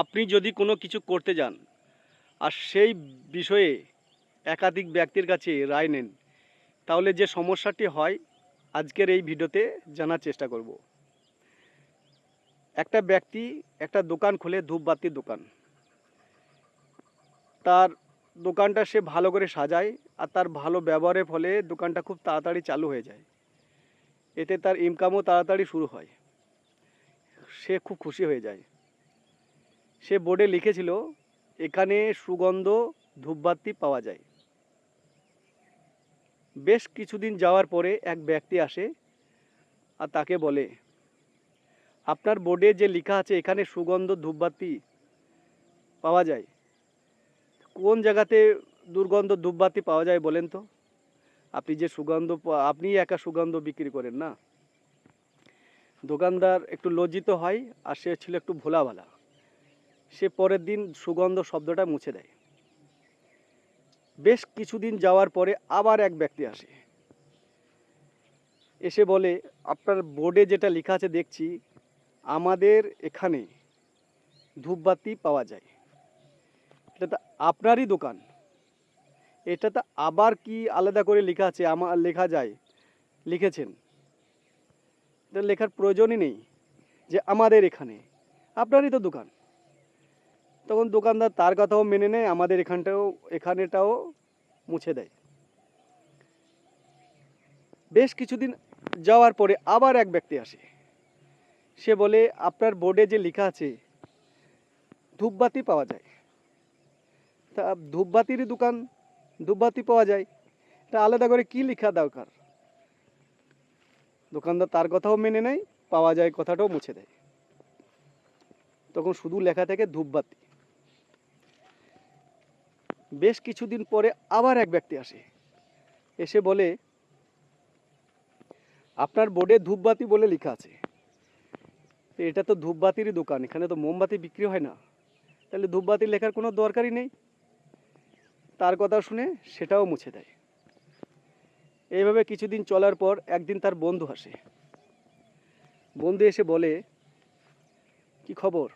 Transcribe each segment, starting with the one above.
আপনি যদি কোনো কিছু করতে যান আর সেই বিষয়ে একাধিক ব্যক্তির কাছে রায় নেন, তাহলে যে সমস্যাটি হয়, আজকের এই ভিডিওতে জানার চেষ্টা করব। একটা ব্যক্তি একটা দোকান খোলে ধূপবাতির দোকান। তার দোকানটা সে ভালো করে সাজায় আর তার ভালো ব্যবহারের ফলে দোকানটা খুব তাড়াতাড়ি চালু হয়ে যায়। এতে তার ইনকামও তাড়াতাড়ি শুরু হয়। সে খুব খুশি হয়ে যায়। সে বোর্ডে লিখেছিল, এখানে সুগন্ধ ধূপবাতি পাওয়া যায়। বেশ কিছুদিন যাওয়ার পরে এক ব্যক্তি আসে আর তাকে বলে, আপনার বোর্ডে যে লেখা আছে, এখানে সুগন্ধ ধূপবাতি পাওয়া যায়, কোন জায়গাতে দুর্গন্ধ ধূপবাতি পাওয়া যায় বলেন তো? আপনি যে সুগন্ধ আপনিই একা সুগন্ধ বিক্রি করেন না। দোকানদার একটু লজ্জিত হয় আর সে ছিল একটু ভোলা ভালা সে পরের দিন সুগন্ধ শব্দটা মুছে দেয়। বেশ কিছুদিন যাওয়ার পরে আবার এক ব্যক্তি আসে। এসে বলে, আপনার বোর্ডে যেটা লেখা আছে দেখছি, আমাদের এখানে ধূপবাতি পাওয়া যায়। এটা তো আপনারই দোকান। এটা তো আবার কি আলাদা করে লেখা আছে আমার লেখা যায়, লিখেছেন। এটা লেখার প্রয়োজনই নেই যে আমাদের এখানে। আপনারই তো দোকান। তখন দোকানদার তার কথাও মেনে নেয়, আমাদের এখানটাও, এখানেটাও মুছে দেয়। বেশ কিছুদিন যাওয়ার পরে আবার এক ব্যক্তি আসে। সে বলে, আপনার বোর্ডে যে লেখা আছে, ধূপবাতি পাওয়া যায়। তা ধূপবাতিরই দোকান, ধূপবাতি পাওয়া যায়, তা আলাদা করে কি লেখা দরকার? দোকানদার তার কথাও মেনে নেয়, পাওয়া যায় কথাটাও মুছে দেয়। তখন শুধু লেখা থাকে ধূপবাতি। বেশ কিছুদিন পরে আবার এক ব্যক্তি আসে। এসে বলে, আপনার বোর্ডে ধূপবাতি বলে লেখা আছে। এটা তো ধূপবাতিরই দোকান, এখানে তো মোমবাতি বিক্রি হয় না। তাহলে ধূপবাতি লেখার কোনো দরকারই নেই। তার কথা শুনে সেটাও মুছে দেয়। এইভাবে কিছুদিন চলার পর একদিন তার বন্ধু আসে। বন্ধু এসে বলে, কি খবর?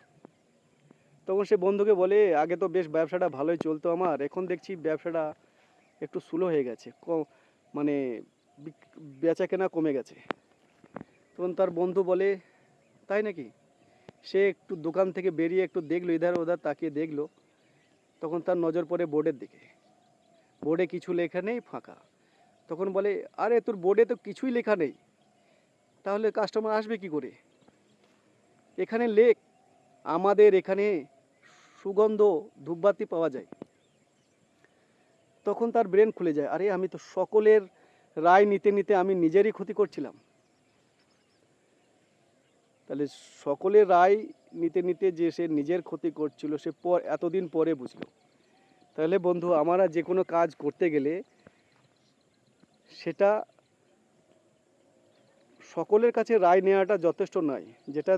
তখন সে বন্ধুকে বলে, আগে তো বেশ ব্যবসাটা ভালোই চলতো আমার, এখন দেখছি ব্যবসাটা একটু স্লো হয়ে গেছে মানে বেচা কেনা কমে গেছে। তখন তার বন্ধু বলে, তাই নাকি? সে একটু দোকান থেকে বেরিয়ে একটু দেখল, ইধার ওধার তাকিয়ে দেখল। তখন তার নজর পড়ে বোর্ডের দিকে। বোর্ডে কিছু লেখা নেই, ফাঁকা। তখন বলে, আরে, তোর বোর্ডে তো কিছুই লেখা নেই। তাহলে কাস্টমার আসবে কি করে? এখানে লেখ, আমাদের এখানে সুগন্ধ, ধূপবাতি পাওয়া যায়। তখন তার ব্রেন খুলে যায়, আরে, আমি তো সকলের রায় নিতে নিতে আমি নিজেরই ক্ষতি করছিলাম। তাহলে সকলের রায় নিতে নিতে যে সে নিজের ক্ষতি করছিল, সে পর, এতদিন পরে বুঝলো। তাহলে বন্ধু, আমরা যে কোনো কাজ করতে গেলে সেটা সকলের কাছে রায় নেওয়াটা যথেষ্ট নয়। যেটা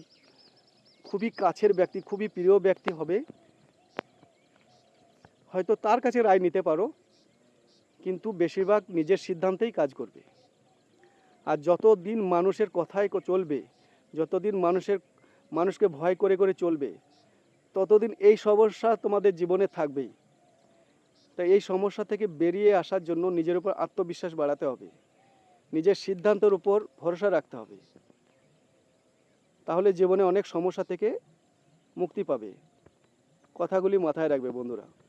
খুবই কাছের ব্যক্তি, খুবই প্রিয় ব্যক্তি হবে। হয়তো তার কাছে রায় নিতে পারো, কিন্তু বেশিরভাগ নিজের সিদ্ধান্তেই কাজ করবে। আর যতদিন মানুষের কথাই ক- চলবে, যতদিন মানুষের, মানুষকে ভয় করে করে চলবে, ততদিন এই সমস্যা তোমাদের জীবনে থাকবেই। তাই এই সমস্যা থেকে বেরিয়ে আসার জন্য নিজের উপর আত্মবিশ্বাস বাড়াতে হবে। নিজের সিদ্ধান্তের উপর ভরসা রাখতে হবে। তাহলে জীবনে অনেক সমস্যা থেকে মুক্তি পাবে। কথাগুলি মাথায় রাখবে বন্ধুরা।